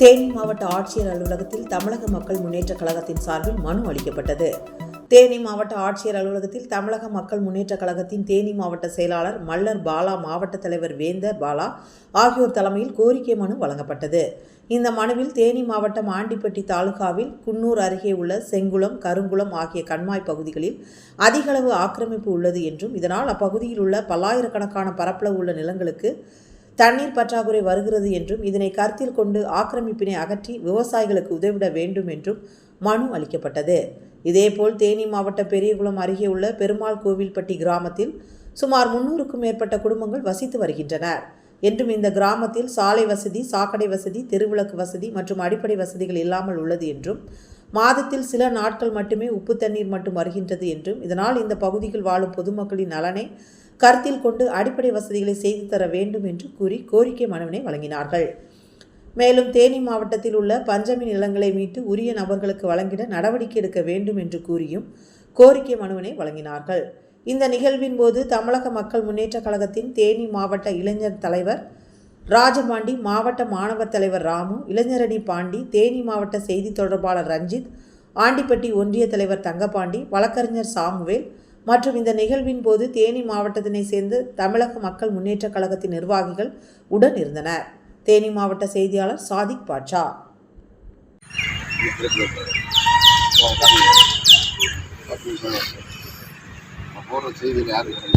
தேனி மாவட்ட ஆட்சியர் அலுவலகத்தில் தமிழக மக்கள் முன்னேற்ற கழகத்தின் சார்பில் மனு அளிக்கப்பட்டது. தேனி மாவட்ட ஆட்சியர் அலுவலகத்தில் தமிழக மக்கள் முன்னேற்றக் கழகத்தின் தேனி மாவட்ட செயலாளர் மல்லர் பாலா மாவட்ட தலைவர் வேந்தர் பாலா ஆகியோர் தலைமையில் கோரிக்கை மனு வழங்கப்பட்டது. இந்த மனுவில் தேனி மாவட்டம் ஆண்டிப்பட்டி தாலுகாவில் குன்னூர் அருகே உள்ள செங்குளம் கருங்குளம் ஆகிய கண்மாய் பகுதிகளில் அதிகளவு ஆக்கிரமிப்பு உள்ளது என்றும் இதனால் அப்பகுதியில் உள்ள பல்லாயிரக்கணக்கான பரப்பளவு உள்ள நிலங்களுக்கு தண்ணீர் பற்றாக்குறை வருகிறது என்றும் இதனை கருத்தில் கொண்டு ஆக்கிரமிப்பினை அகற்றி விவசாயிகளுக்கு உதவிட வேண்டும் என்றும் மனு அளிக்கப்பட்டது. இதேபோல் தேனி மாவட்ட பெரியகுளம் அருகே உள்ள பெருமாள் கோவில்பட்டி கிராமத்தில் சுமார் முன்னூறுக்கும் மேற்பட்ட குடும்பங்கள் வசித்து வருகின்றனர். என்றும் இந்த கிராமத்தில் சாலை வசதி சாக்கடை வசதி தெருவிளக்கு வசதி மற்றும் அடிப்படை வசதிகள் இல்லாமல் உள்ளது என்றும் மாதத்தில் சில நாட்கள் மட்டுமே உப்பு தண்ணீர் மட்டும் வருகின்றது என்றும் இதனால் இந்த பகுதியில் வாழும் பொதுமக்களின் நலனை கருத்தில் கொண்டு அடிப்படை வசதிகளை செய்து தர வேண்டும் என்று கூறி கோரிக்கை மனுவினை வழங்கினார்கள். மேலும் தேனி மாவட்டத்தில் உள்ள பஞ்சமி நிலங்களை மீட்டு உரிய நபர்களுக்கு வழங்கிட நடவடிக்கை எடுக்க வேண்டும் என்று கூறியும் கோரிக்கை மனுவினை வழங்கினார்கள். இந்த நிகழ்வின் போது தமிழக மக்கள் முன்னேற்றக் கழகத்தின் தேனி மாவட்ட இளைஞர் தலைவர் ராஜபாண்டி மாவட்ட மாணவர் தலைவர் ராமு இளைஞரணி பாண்டி தேனி மாவட்ட செய்தி தொடர்பாளர் ரஞ்சித் ஆண்டிப்பட்டி ஒன்றிய தலைவர் தங்கபாண்டி வழக்கறிஞர் சாமுவேல் மற்றும் இந்த நிகழ்வின் போது தேனி மாவட்டத்தினை சேர்ந்த தமிழக மக்கள் முன்னேற்றக் கழகத்தின் நிர்வாகிகள் உடன் இருந்தனர். தேனி மாவட்ட செய்தியாளர் சாதிக் பாட்ஷா. போடுற செய்தியில் யாருக்கு